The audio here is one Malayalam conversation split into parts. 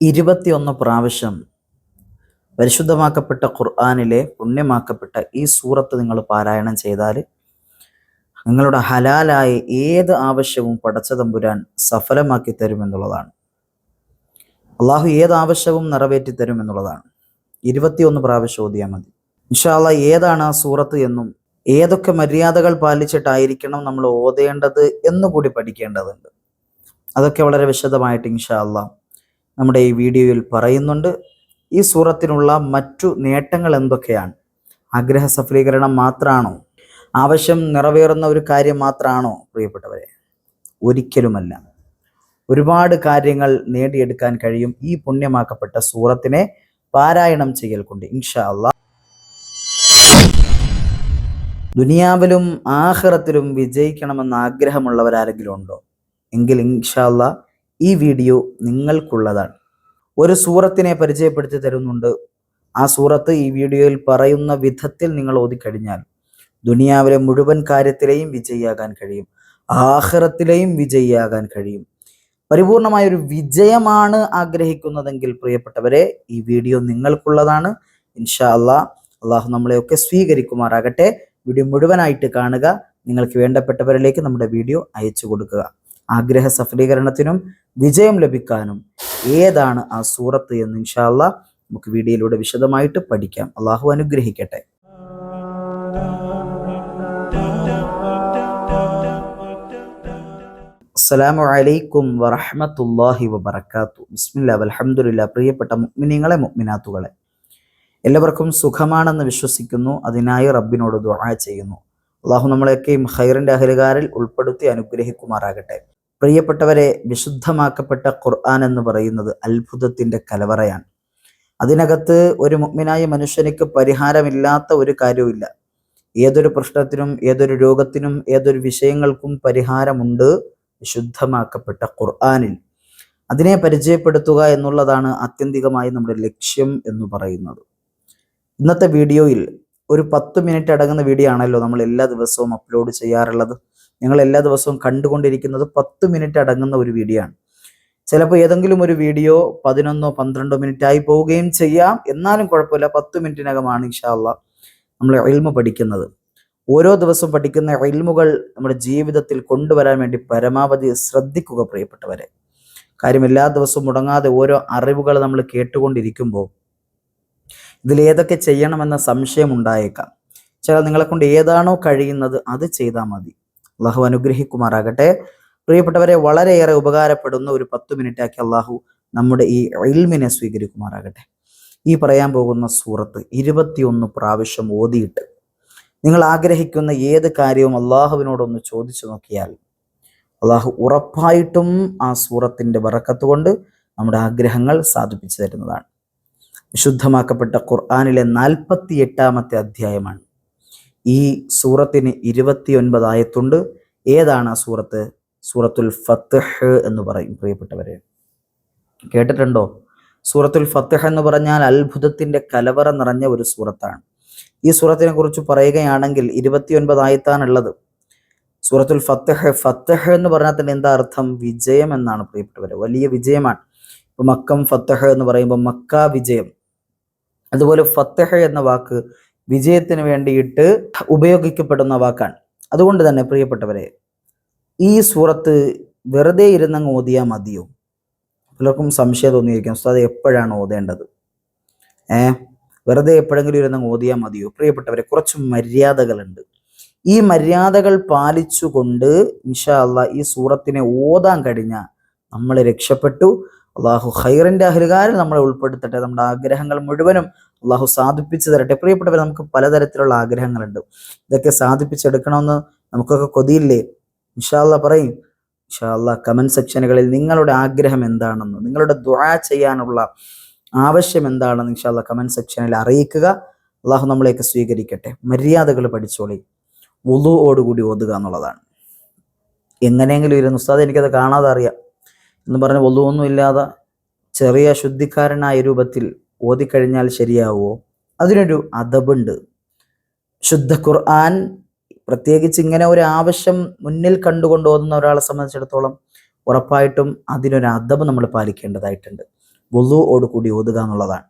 ഇരുപത്തിയൊന്ന് പ്രാവശ്യം പരിശുദ്ധമാക്കപ്പെട്ട ഖുർആാനിലെ പുണ്യമാക്കപ്പെട്ട ഈ സൂറത്ത് നിങ്ങൾ പാരായണം ചെയ്താൽ നിങ്ങളുടെ ഹലാലായ ഏത് ആവശ്യവും പടച്ച തമ്പുരാൻ സഫലമാക്കി തരുമെന്നുള്ളതാണ്. അള്ളാഹു ഏത് ആവശ്യവും നിറവേറ്റി തരുമെന്നുള്ളതാണ്. ഇരുപത്തിയൊന്ന് പ്രാവശ്യം ഓതിയാൽ മതി. ഇൻഷാല്ല ഏതാണ് ആ സൂറത്ത് എന്നും ഏതൊക്കെ മര്യാദകൾ പാലിച്ചിട്ടായിരിക്കണം നമ്മൾ ഓതേണ്ടത് എന്നുകൂടി പഠിക്കേണ്ടതുണ്ട്. അതൊക്കെ വളരെ വിശദമായിട്ട് ഇൻഷാ നമ്മുടെ ഈ വീഡിയോയിൽ പറയുന്നുണ്ട്. ഈ സൂറത്തിനുള്ള മറ്റു നേട്ടങ്ങൾ എന്തൊക്കെയാണ്? ആഗ്രഹ സഫലീകരണം മാത്രമാണോ ആവശ്യം നിറവേറുന്ന ഒരു കാര്യം മാത്രമാണോ പ്രിയപ്പെട്ടവരെ ഒരിക്കലുമല്ല. ഒരുപാട് കാര്യങ്ങൾ നേടിയെടുക്കാൻ കഴിയും ഈ പുണ്യമാക്കപ്പെട്ട സൂറത്തിനെ പാരായണം ചെയ്യൽ കൊണ്ട് ഇൻഷാ അള്ളാഹ് ദുനിയാവിലും ആഹ്റത്തിലും വിജയിക്കണമെന്ന് ആഗ്രഹമുള്ളവരാരെങ്കിലും ഉണ്ടോ? എങ്കിൽ ഇൻഷാ അള്ളാഹ് ഈ വീഡിയോ നിങ്ങൾക്കുള്ളതാണ്. ഒരു സൂറത്തിനെ പരിചയപ്പെടുത്തി തരുന്നുണ്ട്. ആ സൂറത്ത് ഈ വീഡിയോയിൽ പറയുന്ന വിധത്തിൽ നിങ്ങൾ ഓതിക്കഴിഞ്ഞാൽ ദുനിയാവിലെ മുഴുവൻ കാര്യത്തിലെയും വിജയിയാകാൻ കഴിയും. ആഹ്റത്തിലെയും വിജയിയാകാൻ കഴിയും. പരിപൂർണമായ ഒരു വിജയമാണ് ആഗ്രഹിക്കുന്നതെങ്കിൽ പ്രിയപ്പെട്ടവരെ ഈ വീഡിയോ നിങ്ങൾക്കുള്ളതാണ്. ഇൻഷാ അള്ളാഹ് അള്ളാഹു നമ്മളെയൊക്കെ സ്വീകരിക്കുമാറാകട്ടെ. വീഡിയോ മുഴുവനായിട്ട് കാണുക. നിങ്ങൾക്ക് വേണ്ടപ്പെട്ടവരിലേക്ക് നമ്മുടെ വീഡിയോ അയച്ചു കൊടുക്കുക. ആഗ്രഹ സഫലീകരണത്തിനും വിജയം ലഭിക്കാനും ഏതാണ് ആ സൂറത്ത് എന്ന് ഇൻഷാല്ല നമുക്ക് വീഡിയോയിലൂടെ വിശദമായിട്ട് പഠിക്കാം. അള്ളാഹു അനുഗ്രഹിക്കട്ടെ. അസ്സലാമു അലൈക്കും വറഹ്മത്തുള്ളാഹി വബറകാത്തു ബിസ്മില്ലാ വൽഹംദുലില്ലാ പ്രിയപ്പെട്ട മുഅ്മിനീങ്ങളെ മുഗ്മിനാത്തുകളെ എല്ലാവർക്കും സുഖമാണെന്ന് വിശ്വസിക്കുന്നു. അതിനായി റബ്ബിനോട് ദുആ ചെയ്യുന്നു. അള്ളാഹു നമ്മളെയൊക്കെയും ഹൈറിന്റെ അഹലുകാരിൽ ഉൾപ്പെടുത്തി അനുഗ്രഹിക്കുമാറാകട്ടെ. പ്രിയപ്പെട്ടവരെ വിശുദ്ധമാക്കപ്പെട്ട ഖുർആൻ എന്ന് പറയുന്നത് അത്ഭുതത്തിന്റെ കലവറയാണ്. അതിനകത്ത് ഒരു മുഗ്മിനായ മനുഷ്യനിക്ക് പരിഹാരമില്ലാത്ത ഒരു കാര്യവുമില്ല. ഏതൊരു പ്രശ്നത്തിനും ഏതൊരു രോഗത്തിനും ഏതൊരു വിഷയങ്ങൾക്കും പരിഹാരമുണ്ട് വിശുദ്ധമാക്കപ്പെട്ട ഖുർആാനിൽ. അതിനെ പരിചയപ്പെടുത്തുക എന്നുള്ളതാണ് ആത്യന്തികമായി നമ്മുടെ ലക്ഷ്യം എന്ന് പറയുന്നത്. ഇന്നത്തെ വീഡിയോയിൽ ഒരു പത്ത് മിനിറ്റ് അടങ്ങുന്ന വീഡിയോ ആണല്ലോ നമ്മൾ എല്ലാ ദിവസവും അപ്ലോഡ് ചെയ്യാറുള്ളത്. ഞങ്ങൾ എല്ലാ ദിവസവും കണ്ടുകൊണ്ടിരിക്കുന്നത് പത്ത് മിനിറ്റ് അടങ്ങുന്ന ഒരു വീഡിയോ ആണ്. ചിലപ്പോൾ ഏതെങ്കിലും ഒരു വീഡിയോ പതിനൊന്നോ പന്ത്രണ്ടോ മിനിറ്റ് ആയി പോവുകയും ചെയ്യാം. എന്നാലും കുഴപ്പമില്ല പത്ത് മിനിറ്റിനകമാണ് ഇൻഷാല്ല നമ്മൾ എൽമ പഠിക്കുന്നത്. ഓരോ ദിവസവും പഠിക്കുന്ന എൽമുകൾ നമ്മുടെ ജീവിതത്തിൽ കൊണ്ടുവരാൻ വേണ്ടി പരമാവധി ശ്രദ്ധിക്കുക പ്രിയപ്പെട്ടവരെ. കാര്യം എല്ലാ ദിവസവും മുടങ്ങാതെ ഓരോ അറിവുകൾ നമ്മൾ കേട്ടുകൊണ്ടിരിക്കുമ്പോൾ ഇതിൽ ഏതൊക്കെ ചെയ്യണമെന്ന സംശയം ഉണ്ടായേക്കാം. ചില നിങ്ങളെ കൊണ്ട് ഏതാണോ കഴിയുന്നത് അത് ചെയ്താൽ മതി. അള്ളാഹു അനുഗ്രഹിക്കുമാറാകട്ടെ. പ്രിയപ്പെട്ടവരെ വളരെയേറെ ഉപകാരപ്പെടുന്ന ഒരു പത്ത് മിനിറ്റ് ആക്കി അള്ളാഹു നമ്മുടെ ഈ ഇൽമിനെ സ്വീകരിക്കുമാറാകട്ടെ. ഈ പറയാൻ പോകുന്ന സൂറത്ത് ഇരുപത്തിയൊന്ന് പ്രാവശ്യം ഓതിയിട്ട് നിങ്ങൾ ആഗ്രഹിക്കുന്ന ഏത് കാര്യവും അള്ളാഹുവിനോടൊന്ന് ചോദിച്ചു നോക്കിയാൽ അള്ളാഹു ഉറപ്പായിട്ടും ആ സൂറത്തിന്റെ വറക്കത്ത് കൊണ്ട് നമ്മുടെ ആഗ്രഹങ്ങൾ സാധിപ്പിച്ചു തരുന്നതാണ്. വിശുദ്ധമാക്കപ്പെട്ട ഖുർആാനിലെ നാൽപ്പത്തി എട്ടാമത്തെ അധ്യായമാണ്. ഈ സൂറത്തിന് ഇരുപത്തിയൊൻപത് ആയത്തുണ്ട്. ഏതാണ് ആ സൂറത്ത്? സൂറത്തുൽ ഫത്തഹ് എന്ന് പറയും പ്രിയപ്പെട്ടവരെ. കേട്ടിട്ടുണ്ടോ? സൂറത്തുൽ ഫത്തഹ് എന്ന് പറഞ്ഞാൽ അത്ഭുതത്തിന്റെ കലവറ നിറഞ്ഞ ഒരു സൂറത്താണ്. ഈ സൂറത്തിനെ കുറിച്ച് പറയുകയാണെങ്കിൽ ഇരുപത്തിയൊൻപത് ആയത്താണുള്ളത്. സൂറത്തുൽ ഫത്തഹ് ഫത്തഹ് എന്ന് പറഞ്ഞാൽ തന്നെ എന്താ അർത്ഥം? വിജയം എന്നാണ് പ്രിയപ്പെട്ടവരെ. വലിയ വിജയമാണ്. ഇപ്പൊ മക്കം ഫത്തഹ് എന്ന് പറയുമ്പോൾ മക്ക വിജയം. അതുപോലെ ഫത്തഹ് എന്ന വാക്ക് വിജയത്തിന് വേണ്ടിയിട്ട് ഉപയോഗിക്കപ്പെടുന്ന വാക്കാണ്. അതുകൊണ്ട് തന്നെ പ്രിയപ്പെട്ടവരെ ഈ സൂറത്ത് വെറുതെ ഇരുന്നങ്ങ് ഓതിയാൽ മതിയോ? പലർക്കും സംശയം തോന്നിയിരിക്കും. ഉസ്താദ് എപ്പോഴാണ് ഓതേണ്ടത്? ഏ? വെറുതെ എപ്പോഴെങ്കിലും ഇരുന്നങ്ങ് ഓതിയാൽ മതിയോ? പ്രിയപ്പെട്ടവരെ കുറച്ച് മര്യാദകളുണ്ട്. ഈ മര്യാദകൾ പാലിച്ചുകൊണ്ട് ഇൻഷാ അള്ളാ ഈ സൂറത്തിനെ ഓതാൻ കഴിഞ്ഞാൽ നമ്മൾ രക്ഷപ്പെട്ടു. അള്ളാഹു ഹൈറിന്റെ അഹ്ലുകാരിൽ നമ്മളെ ഉൾപ്പെടുത്തട്ടെ. നമ്മുടെ ആഗ്രഹങ്ങൾ മുഴുവനും അള്ളാഹു സാധിപ്പിച്ചു തരട്ടെ. പ്രിയപ്പെട്ടവർ നമുക്ക് പലതരത്തിലുള്ള ആഗ്രഹങ്ങളുണ്ട്. ഇതൊക്കെ സാധിപ്പിച്ചെടുക്കണമെന്ന് നമുക്കൊക്കെ കൊതിയില്ലേ? ഇൻഷാല്ല പറയും. ഇൻഷാല്ല കമന്റ് സെക്ഷനുകളിൽ നിങ്ങളുടെ ആഗ്രഹം എന്താണെന്ന് നിങ്ങളുടെ ദുആ ചെയ്യാനുള്ള ആവശ്യം എന്താണെന്ന് ഇൻഷാല്ല കമന്റ് സെക്ഷനിൽ അറിയിക്കുക. അള്ളാഹു നമ്മളെയൊക്കെ സ്വീകരിക്കട്ടെ. മര്യാദകൾ പഠിച്ചോളി. വുളുവോടുകൂടി ഓതുക എന്നുള്ളതാണ്. എങ്ങനെയെങ്കിലും ഇരുന്ന് ഉസ്താദ് എനിക്കത് കാണാതെ അറിയാം. എന്ന് പറഞ്ഞ് ഒന്നും ചെറിയ ശുദ്ധിക്കാരനായ രൂപത്തിൽ ഓതിക്കഴിഞ്ഞാൽ ശരിയാവുമോ അതിനൊരു അദബുണ്ട്. ശുദ്ധ ഖുർആൻ പ്രത്യേകിച്ച് ഇങ്ങനെ ഒരു ആവശ്യം മുന്നിൽ കണ്ടുകൊണ്ട് ഓതുന്ന ഒരാളെ സംബന്ധിച്ചിടത്തോളം ഉറപ്പായിട്ടും അതിനൊരു അദബ് നമ്മൾ പാലിക്കേണ്ടതായിട്ടുണ്ട്. വുളുവോട് കൂടി ഓതുക എന്നുള്ളതാണ്.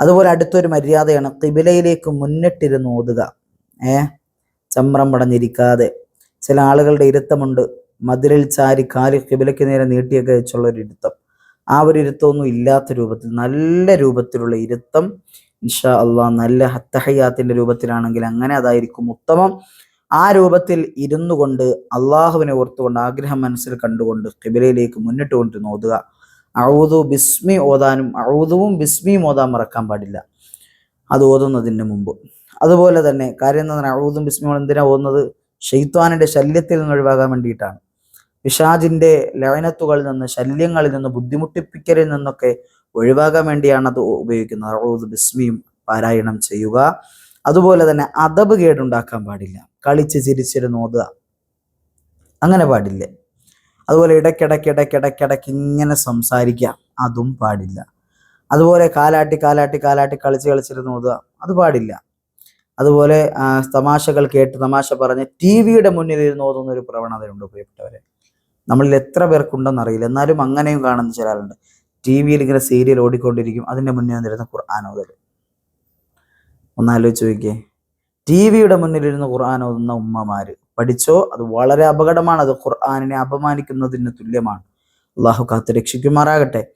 അതുപോലെ അടുത്തൊരു മര്യാദയാണ് കിബിലയിലേക്ക് മുന്നിട്ടിരുന്ന് ഓതുക. ഏ? ചമ്രം പടഞ്ഞിരിക്കാതെ. ചില ആളുകളുടെ ഇരുത്തമുണ്ട്. മതിലിൽ ചാരി കാൽ കിബിലയ്ക്ക് നേരെ നീട്ടിയൊക്കെ വെച്ചുള്ള ഒരു ഇരുത്തം. ആ ഒരു ഇരുത്തമൊന്നും ഇല്ലാത്ത രൂപത്തിൽ നല്ല രൂപത്തിലുള്ള ഇരുത്തം ഇൻഷാ അള്ളാഹ് നല്ല ഹത്തഹയ്യാത്തിന്റെ രൂപത്തിലാണെങ്കിൽ അങ്ങനെ അതായിരിക്കും ഉത്തമം. ആ രൂപത്തിൽ ഇരുന്നു കൊണ്ട് അള്ളാഹുവിനെ ഓർത്തുകൊണ്ട് ആഗ്രഹം മനസ്സിൽ കണ്ടുകൊണ്ട് കിബിലയിലേക്ക് മുന്നിട്ട് കൊണ്ട് നോതുക അഴുതു ബിസ്മി ഓതാനും അഴുതുവും ബിസ്മിയും ഓതാൻ മറക്കാൻ പാടില്ല. അത് ഓതുന്നതിന് മുമ്പ്. അതുപോലെ തന്നെ കാര്യം എന്താ അഴുതും ബിസ്മിയും എന്തിനാ ഓതുന്നത്? ഷെയ്ത്വാനിന്റെ ശല്യത്തിൽ നിന്ന് ഒഴിവാകാൻ വേണ്ടിയിട്ടാണ്. പിശാജിന്റെ ലയനത്തുകളിൽ നിന്ന് ശല്യങ്ങളിൽ നിന്ന് ബുദ്ധിമുട്ടിപ്പിക്കലിൽ നിന്നൊക്കെ ഒഴിവാകാൻ വേണ്ടിയാണ് അത് ഉപയോഗിക്കുന്നത്. അറുപത് ബിസ്മിയും പാരായണം ചെയ്യുക. അതുപോലെ തന്നെ അതബ് കേടുണ്ടാക്കാൻ പാടില്ല. കളിച്ച് ചിരിച്ചിരുന്ന് ഓതുക. അങ്ങനെ പാടില്ല. അതുപോലെ ഇടയ്ക്കിടയ്ക്ക് ഇടയ്ക്കിടയ്ക്കിടയ്ക്ക് ഇങ്ങനെ സംസാരിക്കാം അതും പാടില്ല. അതുപോലെ കാലാട്ടി കാലാട്ടി കാലാട്ടി കളിച്ച് കളിച്ചിരുന്ന് ഓതുക. അത് പാടില്ല. അതുപോലെ തമാശകൾ കേട്ട് തമാശ പറഞ്ഞ് ടി വിയുടെ മുന്നിൽ ഇരുന്ന് ഓതുന്ന ഒരു പ്രവണതയുണ്ട് പ്രിയപ്പെട്ടവരെ. നമ്മളിൽ എത്ര പേർക്കുണ്ടെന്ന് അറിയില്ല. എന്നാലും അങ്ങനെയും കാണുന്ന ചില ആളുണ്ട് ടി വിയിൽ ഇങ്ങനെ സീരിയൽ ഓടിക്കൊണ്ടിരിക്കും. അതിന്റെ മുന്നേ വന്നിരുന്ന ഖുർആൻ ഓതൽ ഒന്നാലോചിച്ച് നോക്കിയേ. ടി വിയുടെ മുന്നിലിരുന്ന് ഖുർആൻ ഓതുന്ന ഉമ്മമാര്. പഠിച്ചോ? അത് വളരെ അപകടമാണ്. അത് ഖുർആാനിനെ അപമാനിക്കുന്നതിന് തുല്യമാണ്. അള്ളാഹു കാത്ത് രക്ഷിക്കുമാറാകട്ടെ.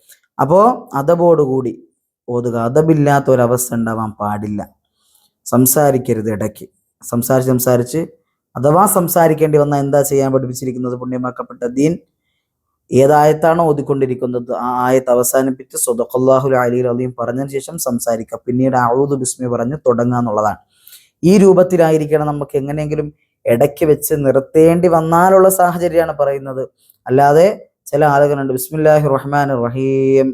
അപ്പോ അതബോടുകൂടി ഓതുക. അതബില്ലാത്ത ഒരവസ്ഥ ഉണ്ടാവാൻ പാടില്ല. സംസാരിക്കരുത് ഇടയ്ക്ക്. സംസാരിച്ച് സംസാരിച്ച് അഥവാ സംസാരിക്കേണ്ടി വന്ന എന്താ ചെയ്യാൻ പഠിപ്പിച്ചിരിക്കുന്നത്? പുണ്യമാക്കപ്പെട്ട ദീൻ ഏതായത്താണോ ഓതിക്കൊണ്ടിരിക്കുന്നത്? ആ ആയത്ത് അവസാനിപ്പിച്ച് സ്വതഖല്ലാഹുൽ അലി അലിയും പറഞ്ഞതിന് ശേഷം സംസാരിക്കുക പിന്നീട് ഔദു ബിസ്മി പറഞ്ഞ് തുടങ്ങുക എന്നുള്ളതാണ്. ഈ രൂപത്തിലായിരിക്കണം നമുക്ക് എങ്ങനെയെങ്കിലും ഇടയ്ക്ക് വെച്ച് നിർത്തേണ്ടി വന്നാലുള്ള സാഹചര്യമാണ് പറയുന്നത്. അല്ലാതെ ചില ആളുകളുണ്ട് ബിസ്മില്ലാഹി റഹ്മാൻ റഹീം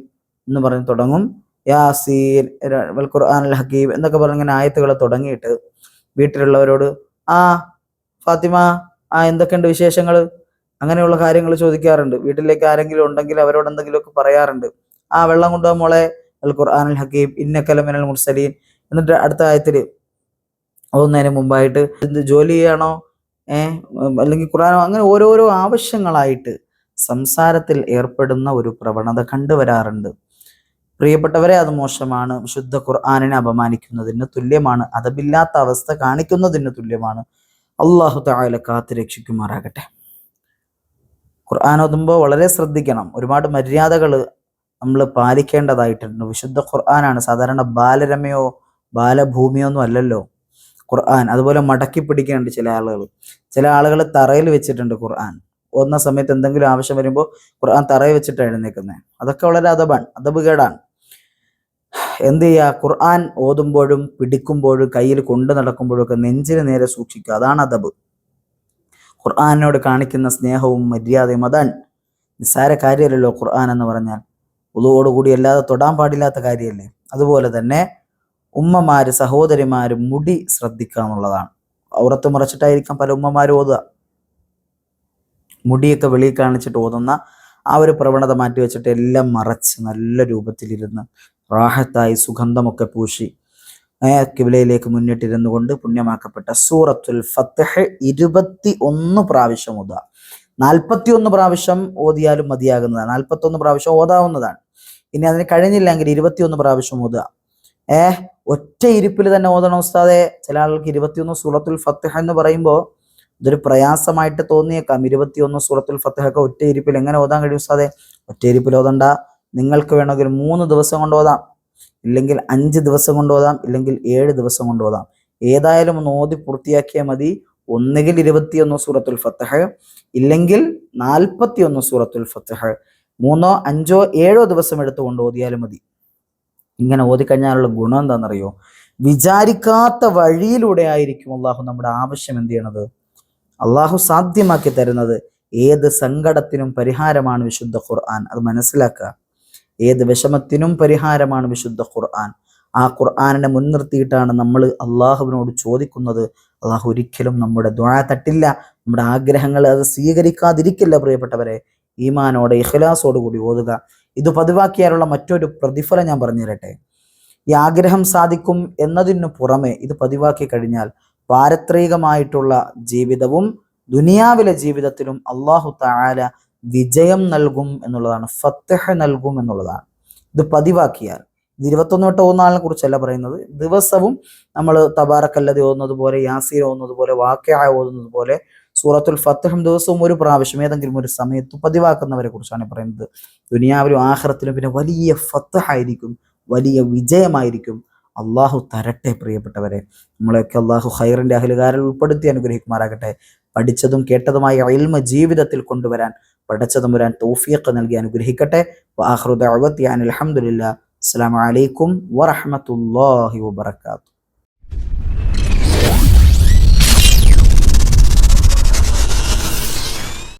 എന്ന് പറഞ്ഞ് തുടങ്ങും. യാസീൻ വൽ ഖുർആൻ അൽ ഹക്കീം എന്നൊക്കെ പറഞ്ഞ് ഇങ്ങനെ ആയത്തുകളെ തുടങ്ങിയിട്ട് വീട്ടിലുള്ളവരോട് ആ ഫാത്തിമ ആ എന്തൊക്കെയുണ്ട് വിശേഷങ്ങൾ അങ്ങനെയുള്ള കാര്യങ്ങൾ ചോദിക്കാറുണ്ട്. വീട്ടിലേക്ക് ആരെങ്കിലും ഉണ്ടെങ്കിൽ അവരോട് എന്തെങ്കിലുമൊക്കെ പറയാറുണ്ട്. ആ വെള്ളം കൊണ്ടുപോകാൻ മോളെ? അൽ ഖുർആൻ അൽ ഹക്കീം ഇന്നക്കലമിനൽ മുർസലീൻ. എന്നിട്ട് അടുത്ത ആയത്തിൽ ഓന്നതിന് മുമ്പായിട്ട് എന്ത് ജോലി ചെയ്യണോ? ഏഹ് അല്ലെങ്കിൽ ഖുർആാനോ? അങ്ങനെ ഓരോരോ ആവശ്യങ്ങളായിട്ട് സംസാരത്തിൽ ഏർപ്പെടുന്ന ഒരു പ്രവണത കണ്ടുവരാറുണ്ട്. പ്രിയപ്പെട്ടവരെ അത് മോശമാണ്. ശുദ്ധ ഖുർആാനിനെ അപമാനിക്കുന്നതിന് തുല്യമാണ്. അതബില്ലാത്ത അവസ്ഥ കാണിക്കുന്നതിന് തുല്യമാണ്. അള്ളാഹു താല കാത്ത് രക്ഷിക്കുമാറാകട്ടെ. ഖുർആൻ ഓതുമ്പോൾ വളരെ ശ്രദ്ധിക്കണം. ഒരുപാട് മര്യാദകൾ നമ്മൾ പാലിക്കേണ്ടതായിട്ടുണ്ട്. വിശുദ്ധ ഖുർആനാണ്. സാധാരണ ബാലരമയോ ബാലഭൂമിയോ ഒന്നും അല്ലല്ലോ ഖുർആൻ. അതുപോലെ മടക്കി പിടിക്കുന്നുണ്ട് ചില ആളുകൾ. ചില ആളുകൾ തറയിൽ വെച്ചിട്ടുണ്ട് ഖുർആൻ. ഓന്ന സമയത്ത് എന്തെങ്കിലും ആവശ്യം വരുമ്പോൾ ഖുർആൻ തറയിൽ വെച്ചിട്ടാണ് എഴുന്നേക്കുന്നത് അതൊക്കെ വളരെ അതബാണ് അതബ് കേടാണ് എന്ത് ചെയ്യുക? ഖുർആൻ ഓതുമ്പോഴും പിടിക്കുമ്പോഴും കയ്യിൽ കൊണ്ടു നടക്കുമ്പോഴും ഒക്കെ നെഞ്ചിന് നേരെ സൂക്ഷിക്കുക. അതാണ് അതബ് ഖുർആാനിനോട് കാണിക്കുന്ന സ്നേഹവും മര്യാദയും അതാണ്. നിസ്സാര കാര്യമല്ലല്ലോ ഖുർആൻ എന്ന് പറഞ്ഞാൽ. ഉതുവോടുകൂടി അല്ലാതെ തൊടാൻ പാടില്ലാത്ത കാര്യമല്ലേ? അതുപോലെ തന്നെ ഉമ്മമാര് സഹോദരിമാര് മുടി ശ്രദ്ധിക്കുക എന്നുള്ളതാണ്. ഔറത്ത് മറച്ചിട്ടായിരിക്കാം പല ഉമ്മമാരും ഓതുക. മുടിയൊക്കെ വെളിയിൽ കാണിച്ചിട്ട് ഓതുന്ന ആ ഒരു പ്രവണത മാറ്റി വെച്ചിട്ട് എല്ലാം മറച്ച് നല്ല രൂപത്തിലിരുന്ന് റാഹത്തായി സുഗന്ധമൊക്കെ പൂശി കിബിലയിലേക്ക് മുന്നിട്ടിരുന്നു കൊണ്ട് പുണ്യമാക്കപ്പെട്ട സൂറത്തുൽ ഫത്തഹ് ഇരുപത്തി ഒന്ന് പ്രാവശ്യം ഓതുക. നാൽപ്പത്തി ഒന്ന് പ്രാവശ്യം ഓതിയാലും മതിയാകുന്നതാണ്. നാൽപ്പത്തി ഒന്ന് പ്രാവശ്യം ഓതാവുന്നതാണ്. ഇനി അതിന് കഴിഞ്ഞില്ലെങ്കിൽ ഇരുപത്തി ഒന്ന് പ്രാവശ്യം ഓതുക. ഏ ഒറ്റ ഇരിപ്പിൽ തന്നെ ഓതണം ഉസ്താദെ. ചില ആൾക്ക് ഇരുപത്തിയൊന്ന് സൂറത്തുൽ ഫത്തഹ എന്ന് പറയുമ്പോൾ ഇതൊരു പ്രയാസമായിട്ട് തോന്നിയേക്കാം. ഇരുപത്തിയൊന്ന് സൂറത്തുൽ ഫത്തഹ ഒക്കെ ഒറ്റ ഇരിപ്പിൽ എങ്ങനെ ഓതാൻ കഴിയും ഉസ്താദെ? ഒറ്റ ഇരിപ്പിൽ ഓതണ്ട. നിങ്ങൾക്ക് വേണമെങ്കിൽ മൂന്ന് ദിവസം കൊണ്ട് ഓതാം. ഇല്ലെങ്കിൽ അഞ്ച് ദിവസം കൊണ്ട് ഓതാം. ഇല്ലെങ്കിൽ ഏഴ് ദിവസം കൊണ്ട് ഓതാം. ഏതായാലും ഒന്ന് ഓതി പൂർത്തിയാക്കിയാൽ മതി. ഒന്നുകിൽ ഇരുപത്തിയൊന്ന് സൂറത്തുൽ ഫത്തഹ് ഇല്ലെങ്കിൽ നാൽപ്പത്തിയൊന്ന് സൂറത്തുൽ ഫത്തഹ് മൂന്നോ അഞ്ചോ ഏഴോ ദിവസം എടുത്തു കൊണ്ട് ഓതിയാലും മതി. ഇങ്ങനെ ഓതിക്കഴിഞ്ഞാലുള്ള ഗുണം എന്താണെന്നറിയോ? വിചാരിക്കാത്ത വഴിയിലൂടെ ആയിരിക്കും അള്ളാഹു നമ്മുടെ ആവശ്യം എന്ത് ചെയ്യണത്? അള്ളാഹു സാധ്യമാക്കി തരുന്നത് ഏത് സങ്കടത്തിനും പരിഹാരമാണ് വിശുദ്ധ ഖുർആൻ. അത് മനസ്സിലാക്കുക. ഏത് വിഷമത്തിനും പരിഹാരമാണ് വിശുദ്ധ ഖുർആൻ. ആ ഖുർആാനിനെ മുൻനിർത്തിയിട്ടാണ് നമ്മൾ അള്ളാഹുവിനോട് ചോദിക്കുന്നത്. അള്ളാഹു ഒരിക്കലും നമ്മുടെ ദ്വാ തട്ടില്ല. നമ്മുടെ ആഗ്രഹങ്ങൾ അത് സ്വീകരിക്കാതിരിക്കില്ല പ്രിയപ്പെട്ടവരെ. ഈമാനോടെ കൂടി ഓതുക. ഇത് പതിവാക്കിയാലുള്ള മറ്റൊരു പ്രതിഫലം ഞാൻ പറഞ്ഞു തരട്ടെ ഈ ആഗ്രഹം സാധിക്കും എന്നതിനു പുറമെ ഇത് പതിവാക്കി കഴിഞ്ഞാൽ പാരത്രികമായിട്ടുള്ള ജീവിതവും ദുനിയാവിലെ ജീവിതത്തിലും അള്ളാഹു താല വിജയം നൽകും എന്നുള്ളതാണ് ഫത്തഹ നൽകും എന്നുള്ളതാണ്. ഇത് പതിവാക്കിയാൽ ഇത് ഇരുപത്തൊന്ന് വട്ടം ഓന്നാളിനെ കുറിച്ചല്ല പറയുന്നത് ദിവസവും നമ്മൾ തബാറക്കല്ലതി ഓതുന്നത് പോലെ യാസീർ ഓതുന്നത് പോലെ വാക്യായ ഓതുന്നത് പോലെ സൂറത്തുൽ ഫത്തഹം ദിവസവും ഒരു പ്രാവശ്യം ഏതെങ്കിലും ഒരു സമയത്ത് പതിവാക്കുന്നവരെ കുറിച്ചാണ് പറയുന്നത്. ദുനിയാവിലും ആഹ്റത്തിലും പിന്നെ വലിയ ഫത്തഹായിരിക്കും വലിയ വിജയമായിരിക്കും. അള്ളാഹു തരട്ടെ പ്രിയപ്പെട്ടവരെ. നമ്മളെയൊക്കെ അള്ളാഹു ഹൈറിന്റെ അഹലുകാരിൽ ഉൾപ്പെടുത്തി അനുഗ്രഹിക്കുമാറാകട്ടെ. പഠിച്ചതും കേട്ടതുമായ അയൽമ ജീവിതത്തിൽ കൊണ്ടുവരാൻ പഠിച്ചതും വരാൻ തൗഫീഖ് നൽകി അനുഗ്രഹിക്കട്ടെ. വാഹൃദ അലഹമുല്ല അസ്സാം വലൈക്കും വറഹമത്തല്ലാഹി വബർക്കാത്തു